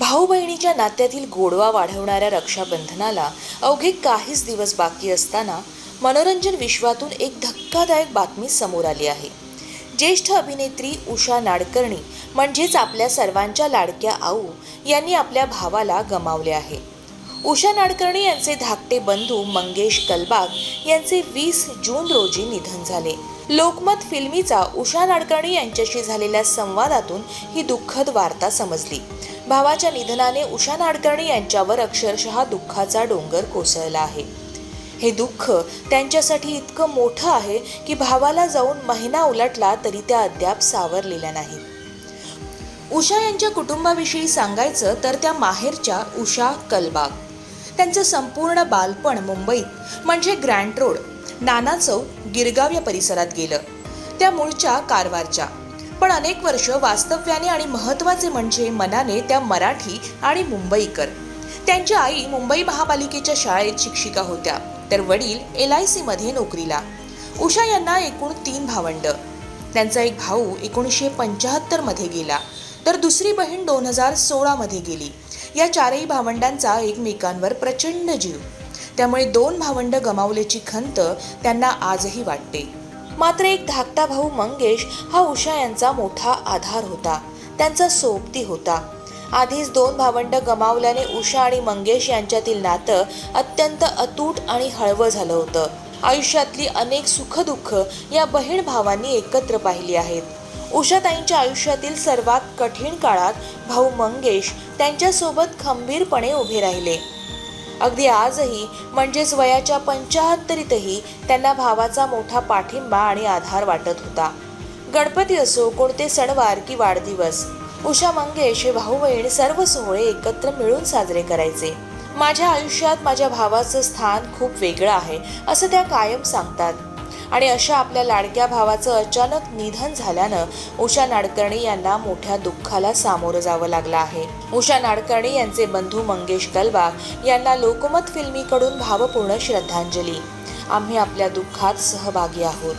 भाऊ बहिणीच्या नात्यातील गोडवा वाढवणाऱ्या रक्षाबंधनाला अवघे काहीच दिवस बाकी असताना मनोरंजन विश्वातून एक धक्कादायक बातमी समोर आली आहे. ज्येष्ठ अभिनेत्री उषा नाडकर्णी म्हणजेच आपल्या सर्वांच्या लाडक्या आऊ यांनी आपल्या भावाला गमावले आहे. उषा नाडकर्णी यांचे धाकटे बंधू मंगेश कलबाग यांचे वीस जून रोजी निधन झाले. लोकमत फिल्मीचा उषा नाडकर्णी यांच्याशी झालेल्या संवादातून ही दुःखद वार्ता समजली. भावाच्या निधनाने उषा नाडकर्णी यांच्यावर अक्षरशः दुःखाचा डोंगर कोसळला आहे. हे दुःख त्यांच्यासाठी इतकं मोठं आहे की भावाला जाऊन महिना उलटला तरी त्या अद्याप सावरलेल्या नाहीत. उषा यांच्या कुटुंबाविषयी सांगायचं तर त्या माहेरच्या उषा कलबाग. त्यांचं संपूर्ण बालपण मुंबईत म्हणजे ग्रँड रोड नाना चौक गिरगाव या परिसरात गेलं. त्या मूळच्या कारवारच्या. पण अनेक वर्ष वास्तव्याने आणि महत्त्वाचे म्हणजे मनाने त्या मराठी आणि मुंबईकर. त्यांची आई मुंबई महापालिकेच्या शाळेत शिक्षिका होत्या तर वडील एल आय सीमध्ये नोकरीला. उषा यांना एकूण तीन भावंड. त्यांचा एक भाऊ एकोणीसशे पंच्याहत्तरमध्ये गेला. तर दुसरी बहीण दोन हजार सोळामध्ये गेली. या चारही भावंडांचा एकमेकांवर प्रचंड जीव. त्यामुळे दोन भावंड गमावल्याची खंत त्यांना आजही वाटते. मात्र एक धाकटा भाऊ मंगेश हा उषा यांचा मोठा आधार होता. त्यांचा सोबती होता. आधीच दोन भावंड गमावल्याने उषा आणि मंगेश यांच्यातील नातं अत्यंत अतूट आणि हळवं झालं होतं. आयुष्यातली अनेक सुखदुःख या बहीण भावांनी एकत्र पाहिली आहेत. उषाताईंच्या आयुष्यातील सर्वात कठीण काळात भाऊ मंगेश त्यांच्यासोबत खंबीरपणे उभे राहिले. अगदी आजही म्हणजेच वयाच्या पंचाहत्तरीतही त्यांना भावाचा मोठा पाठिंबा आणि आधार वाटत होता. गणपती असो कोणते सणवार की वाढदिवस उषा मंगेश हे भाऊ बहीण सर्व सोहळे एकत्र मिळून साजरे करायचे. माझ्या आयुष्यात माझ्या भावाचं स्थान खूप वेगळं आहे असं त्या कायम सांगतात. आणि अशा आपल्या लाडक्या भावाचं अचानक निधन झाल्यानं उषा नाडकर्णी यांना मोठ्या दुःखाला सामोरं जावं लागलं आहे. उषा नाडकर्णी यांचे बंधू मंगेश कलबाग यांना लोकमत फिल्मीकडून भावपूर्ण श्रद्धांजली. आम्ही आपल्या दुःखात सहभागी आहोत.